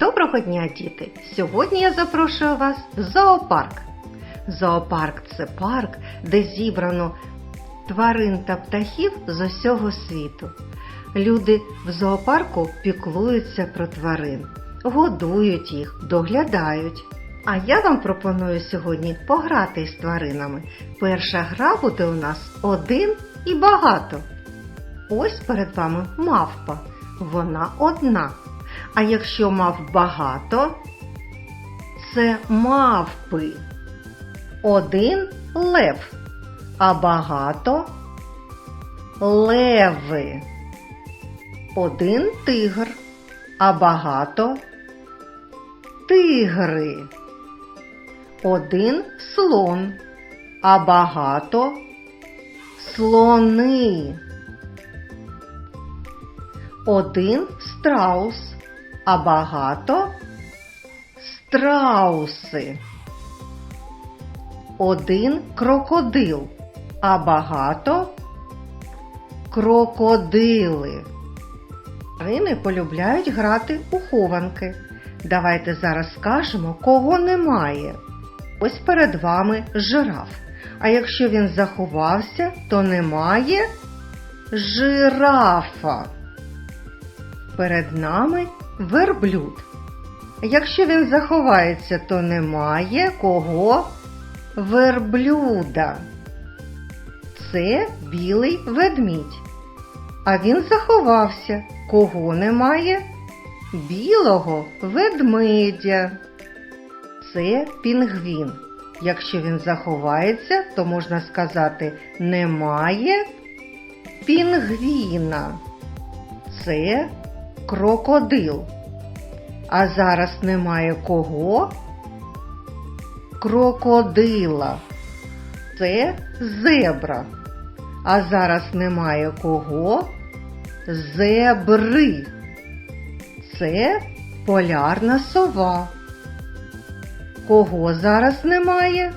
Доброго дня, діти! Сьогодні я запрошую вас в зоопарк. Зоопарк це парк, де зібрано тварин та птахів з усього світу. Люди в зоопарку піклуються про тварин, годують їх, доглядають. А я вам пропоную сьогодні пограти з тваринами. Перша гра буде у нас один і багато. Ось перед вами мавпа. Вона одна. А якщо мав багато, це мавпи. Один лев, а багато леви. Один тигр, а багато тигри. Один слон, а багато слони. Один страус, а багато страуси. Один крокодил, а багато крокодили. Тварини полюбляють грати у хованки. Давайте зараз скажемо, кого немає. Ось перед вами жираф. А якщо він заховався, то немає жирафа. Перед нами верблюд. Якщо він заховається, то немає кого верблюда. Це білий ведмідь. А він заховався. Кого немає? Білого ведмедя. Це пінгвін. Якщо він заховається, то можна сказати немає пінгвіна. Це крокодил. А зараз немає кого? Крокодила. Це зебра. А зараз немає кого? Зебри. Це полярна сова. Кого зараз немає?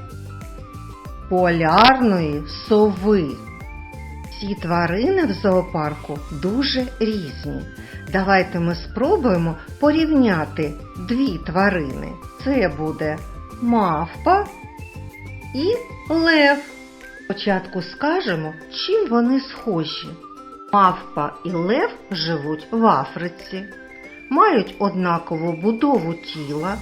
Полярної сови. Ці тварини в зоопарку дуже різні. Давайте ми спробуємо порівняти дві тварини. Це буде мавпа і лев. Спочатку скажемо, чим вони схожі. Мавпа і лев живуть в Африці, мають однакову будову тіла,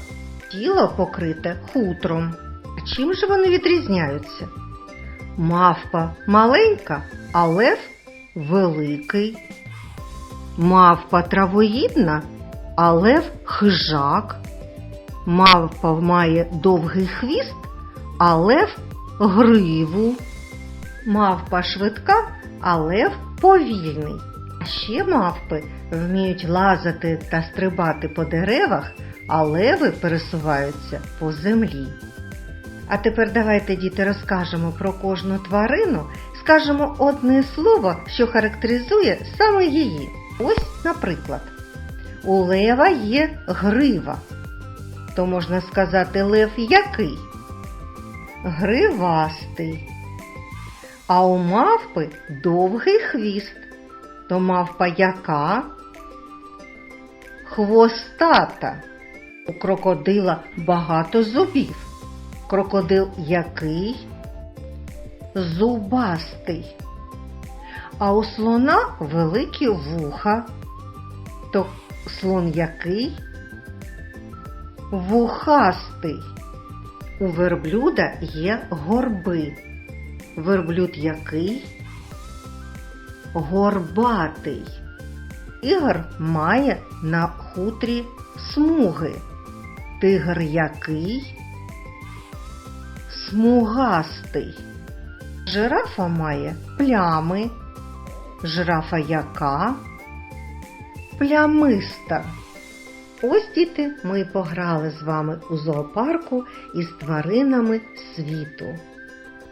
тіло покрите хутром. А чим же вони відрізняються? Мавпа маленька, а лев великий. Мавпа травоїдна, а лев хижак. Мавпа має довгий хвіст, а лев гриву. Мавпа швидка, а лев повільний. А ще мавпи вміють лазати та стрибати по деревах, а леви пересуваються по землі. А тепер давайте, діти, розкажемо про кожну тварину, скажемо одне слово, що характеризує саме її. Ось, наприклад, у лева є грива. То можна сказати лев який? Гривастий. А у мавпи довгий хвіст. То мавпа яка? Хвостата. У крокодила багато зубів. Крокодил який? Зубастий. А у слона великі вуха. То слон який? Вухастий. У верблюда є горби. Верблюд який? Горбатий. Ігор має на хутрі смуги. Тигр який? Смугастий. Жирафа має плями. Жирафа яка? Плямиста. Ось діти, ми пограли з вами у зоопарку із тваринами світу.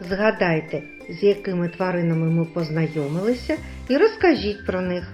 Згадайте, з якими тваринами ми познайомилися, і розкажіть про них.